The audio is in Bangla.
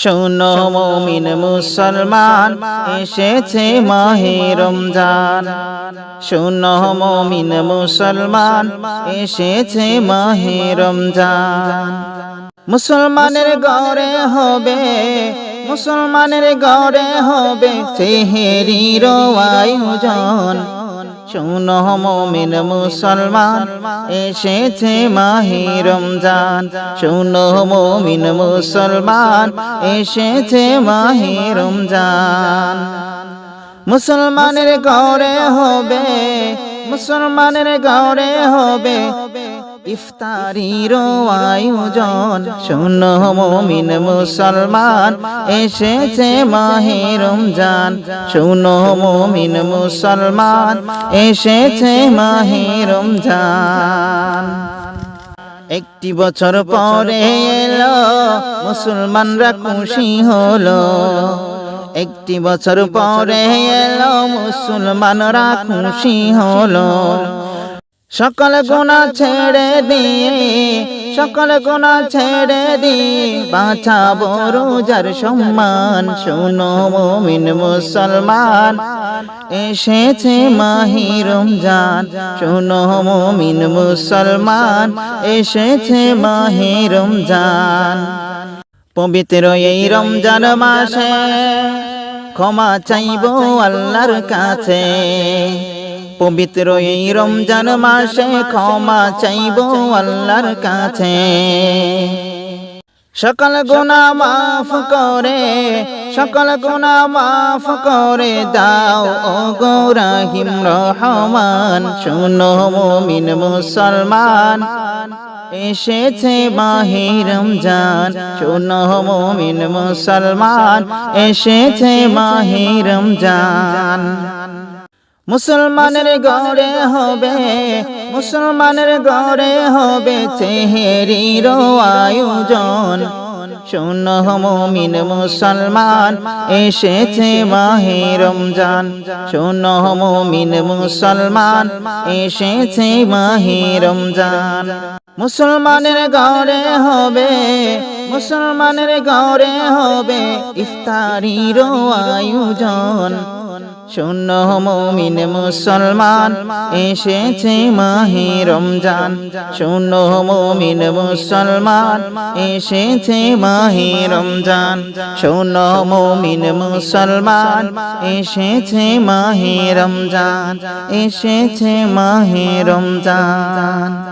শোনো মমিন মুসলমান এসেছে মাহে রমজান। শোনো মমিন মুসলমান এসেছে মাহে রমজান। মুসলমানের গড়ে হবে, মুসলমানের গড়ে হবে সেহেরির আয়োজন শোনো মমিন মুসলমান, এসেছে মাহি রমজান। শুনো মমিন মুসলমান, এসেছে মাহি রমজান। মুসলমানের গৌরে হবে, মুসলমানের গৌরে হবে ইফতারির আয়োজন। শোনো মমিন মুসলমান, এসেছে মাহে রমজান। শোনো মমিন মুসলমান, এসেছে মাহে রমজান। একটি বছর পরে এলো, মুসলমানরা খুশি হলো। একটি বছর পরে এলো, মুসলমানরা খুশি হলো। সকল গুণা ছেড়ে দিয়ে সকল গুণা ছেড়ে দিয়ে বাঁচাবো রোজার সম্মান। শোনো মমিন মুসলমান এসেছে মাহি রমজান। শোনো মমিন মুসলমান এসেছে মাহি রমজান। পবিত্র এই রমজান মাসে ক্ষমা চাইব আল্লাহর কাছে। পবিত্র এই রমজান মাসে ক্ষমা চাইব আল্লাহর কাছে। সকল গুণা মাফ করে, সকল গুণা মাফ করে দাও ও গৌরাহিম রহমান। শুনো মুমিন মুসলমান, এসেছে মাহে রমজান। শুনো মুমিন মুসলমান, এসেছে মাহে রমজান। মুসলমানের গড়ে হবে মুসলমানের গড়ে হবে চেহেরির আয়োজন শোন মমিন মুসলমান এসেছে মাহে রমজান। শোন মমিন মুসলমান এসেছে মাহে রমজান। মুসলমানের গড়ে হবে মুসলমানের গড়ে হবে ইফতারির আয়োজন শূন্য মমিন মুসলমান, এসেছে মাহে রমজান। শূন্য মমিন মুসলমান, এসেছে মাহে রমজান। শূন্য মমিন মুসলমান, এসেছে মাহে রমজান। এসেছে মাহে রমজান।